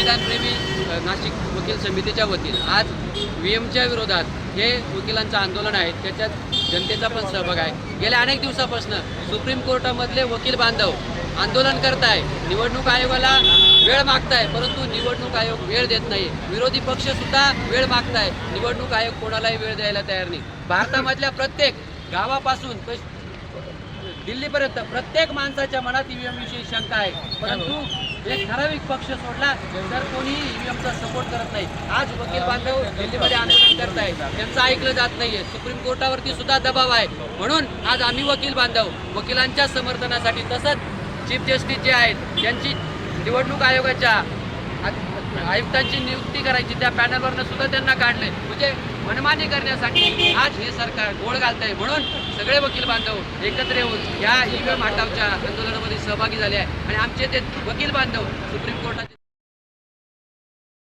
संविधानप्रेमी नाशिक वकील समितीच्या वतीनं आज व्ही एमच्या विरोधात हे वकिलांचं आंदोलन आहे. त्याच्यात जनतेचा पण सहभाग आहे. गेल्या अनेक दिवसापासून सुप्रीम कोर्टामधले वकील बांधव आंदोलन करताय. निवडणूक आयोगाला वेळ मागताय परंतु निवडणूक आयोग वेळ देत नाही. विरोधी पक्ष सुद्धा वेळ मागताय. निवडणूक आयोग कोणालाही वेळ द्यायला तयार नाही. भारतामधल्या प्रत्येक गावापासून दिल्लीपर्यंत प्रत्येक माणसाच्या मनात ईव्हीएम विषयी शंका आहे. परंतु एक ठराविक पक्ष सोडला तर कोणीही ईव्हीएमचा सपोर्ट करत नाही. आज वकील बांधव दिल्लीमध्ये आंदोलन करत आहे त्यांचं ऐकलं जात नाहीये. सुप्रीम कोर्टावरती सुद्धा दबाव आहे. म्हणून आज आम्ही वकील बांधव वकिलांच्या समर्थनासाठी तसंच चीफ जस्टिस जे आहेत त्यांची निवडणूक आयोगाच्या आयुक्तांची नियुक्ती करायची त्या पॅनलवरनं सुद्धा त्यांना काढले म्हणजे मनमानी करण्यासाठी आज हे सरकार गोळ घालत आहे म्हणून सगळे वकील बांधव एकत्र येऊन या ईव्हीएम हटावच्या आंदोलनामध्ये सहभागी झाले आहे. आणि आमचे ते वकील बांधव सुप्रीम कोर्टाचे